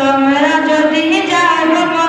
তোমরা যদি যাও